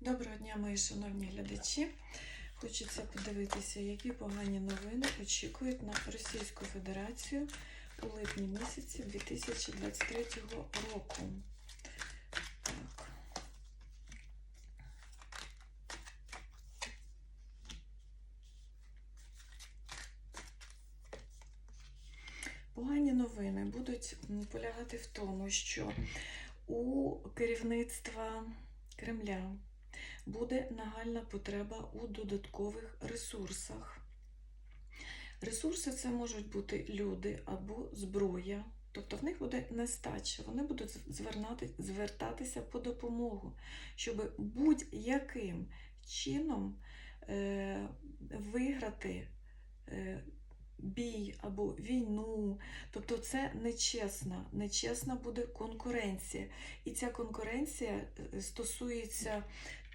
Доброго дня, мої шановні глядачі. Хочеться подивитися, які погані новини очікують на Російську Федерацію у липні місяці 2023 року. Так. Погані новини будуть полягати в тому, що у керівництва Кремля буде нагальна потреба у додаткових ресурсах. Ресурси це можуть бути люди або зброя, тобто в них буде нестача, вони будуть звертатися по допомогу, щоб будь-яким чином е, виграти е, бій або війну. Тобто це нечесна, нечесна буде конкуренція. І ця конкуренція е, стосується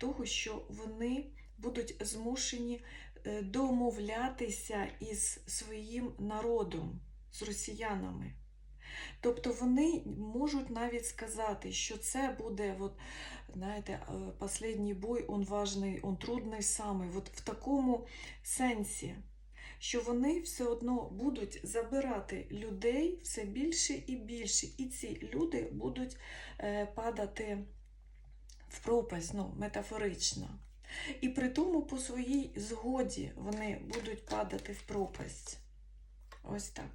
того, що вони будуть змушені е, домовлятися із своїм народом, з росіянами. Тобто вони можуть навіть сказати, що це буде, от, знаєте, е, останній бой, он важний, он трудний саме. От в такому сенсі, що вони все одно будуть забирати людей все більше і більше, і ці люди будуть е, падати в пропасть, ну, метафорично. І при тому по своїй згоді вони будуть падати в пропасть. Ось так.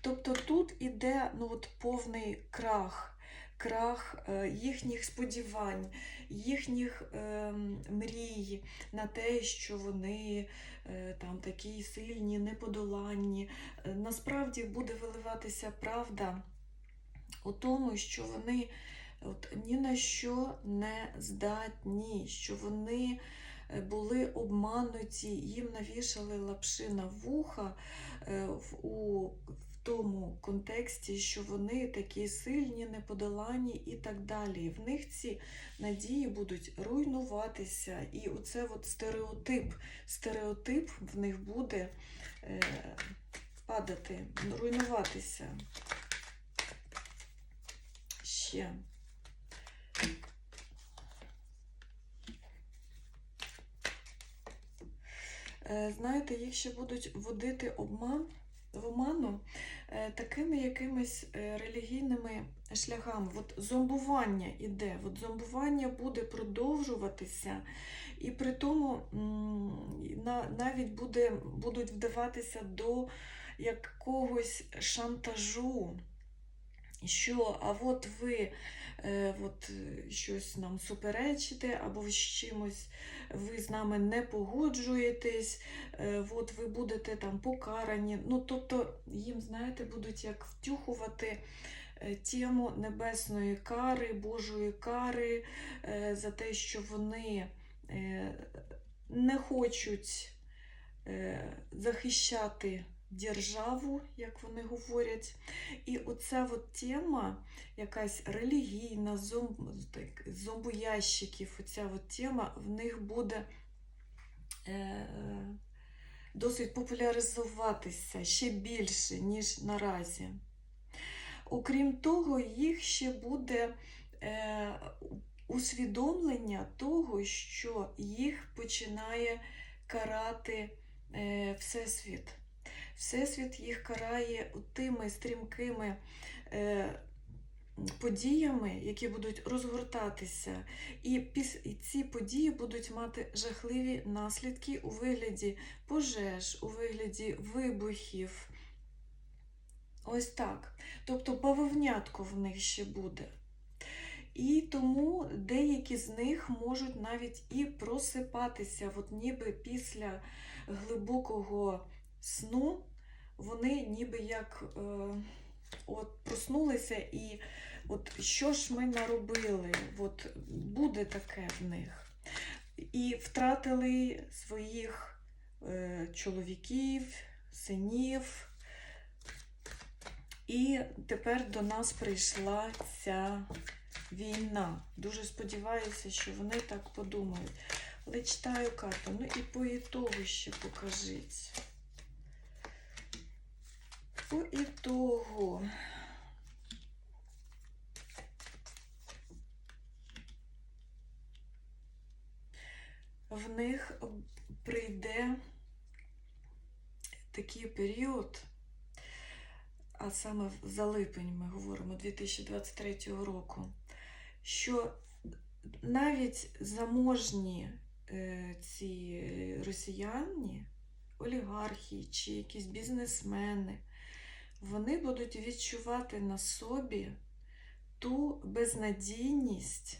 Тобто тут іде ну, от, повний крах, крах е, їхніх сподівань, їхніх е, мрій на те, що вони е, там такі сильні, неподоланні. Е, насправді буде виливатися правда у тому, що вони от, ні на що не здатні, що вони е, були обмануті, їм навішали лапши на вуха е, у, тому контексті, що вони такі сильні, неподолані і так далі. В них ці надії будуть руйнуватися. І оце от стереотип, стереотип в них буде е, падати, руйнуватися. Ще. Знаєте, їх ще будуть водити обман, в оману е, такими якимись е, релігійними шляхами. От зомбування іде, от зомбування буде продовжуватися, і при тому навіть буде, будуть вдаватися до якогось шантажу. Що, а от ви е, от, е, щось нам суперечите, або з чимось ви з нами не погоджуєтесь, е, от ви будете там покарані. Ну, тобто їм, знаєте, будуть як втюхувати е, тему небесної кари, Божої кари е, за те, що вони не хочуть захищати державу, як вони говорять. І оця от тема, якась релігійна, зомб, зомбоящиків, оця от тема в них буде е, досить популяризуватися ще більше, ніж наразі. Окрім того, їх ще буде е, усвідомлення того, що їх починає карати е, Всесвіт. Всесвіт їх карає тими стрімкими е, подіями, які будуть розгортатися, і, ці події будуть мати жахливі наслідки у вигляді пожеж, у вигляді вибухів. Ось так. Тобто бавовнятко в них ще буде. І тому деякі з них можуть навіть і просипатися, от ніби після глибокого сну вони ніби як е, от проснулися і от що ж ми наробили, от буде таке в них. І втратили своїх е, чоловіків, синів. І тепер до нас прийшла ця війна. Дуже сподіваюся, що вони так подумають. Але читаю карту. Ну і по ітогу ще покажіть. По ітогу. в них прийде такий період, а саме за липень ми говоримо 2023 року, що навіть заможні е, ці росіяни, олігархи чи якісь бізнесмени, вони будуть відчувати на собі ту безнадійність,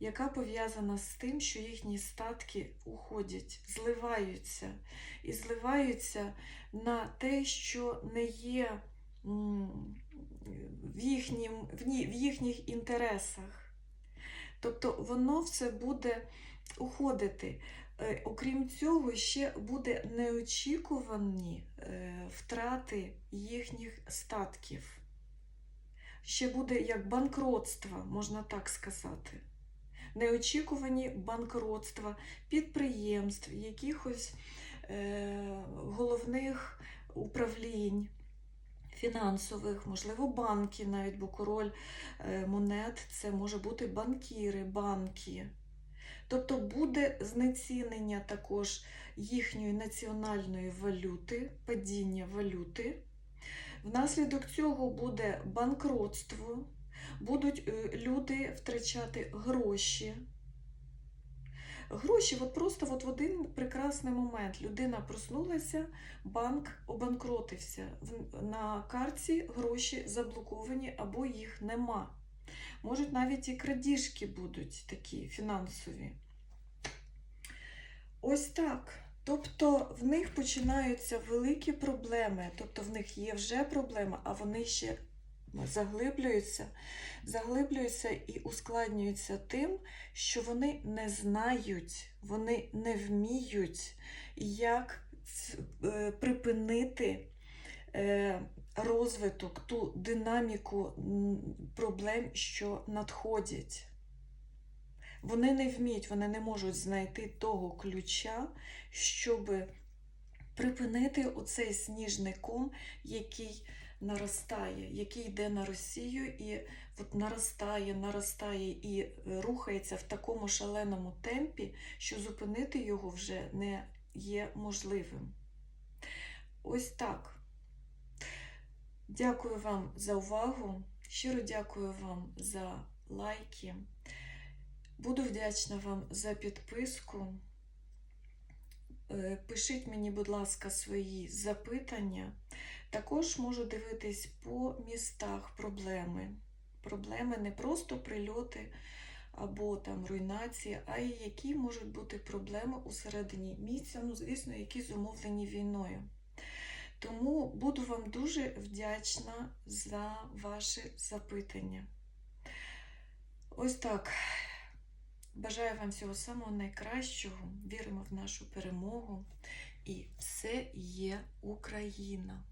яка пов'язана з тим, що їхні статки уходять, зливаються і зливаються на те, що не є в, їхнім, в їхніх інтересах. Тобто воно все буде уходити. Е, Окрім цього, ще буде неочікувані е, втрати їхніх статків. Ще буде як банкротство, можна так сказати. Неочікувані банкротства підприємств, якихось е, головних управлінь фінансових, можливо, банків, навіть бо король монет це може бути банкіри, банки. Тобто буде знецінення також їхньої національної валюти, падіння валюти. Внаслідок цього буде банкротство, будуть е, люди втрачати гроші. Гроші, от просто от в один прекрасний момент людина проснулася, банк обанкротився. На карті гроші заблоковані або їх нема. Можуть навіть і крадіжки будуть такі фінансові. Ось так. Тобто в них починаються великі проблеми, тобто в них є вже проблема, а вони ще заглиблюються, заглиблюються і ускладнюються тим, що вони не знають, вони не вміють, як е, припинити е, розвиток, ту динаміку проблем, що надходять. Вони не вміють, вони не можуть знайти того ключа, щоб припинити оцей сніжний ком, який наростає, який йде на Росію і от наростає, наростає і рухається в такому шаленому темпі, що зупинити його вже не є можливим. Ось так. Дякую вам за увагу. Щиро дякую вам за лайки. Буду вдячна вам за підписку. Е, Пишіть мені, будь ласка, свої запитання. Також можу дивитись по містах проблеми. Проблеми не просто прильоти або там руйнації, а й які можуть бути проблеми у середині місця, ну, звісно, які зумовлені війною. Тому буду вам дуже вдячна за ваші запитання. Ось так. Бажаю вам всього самого найкращого. Віримо в нашу перемогу. І все є Україна.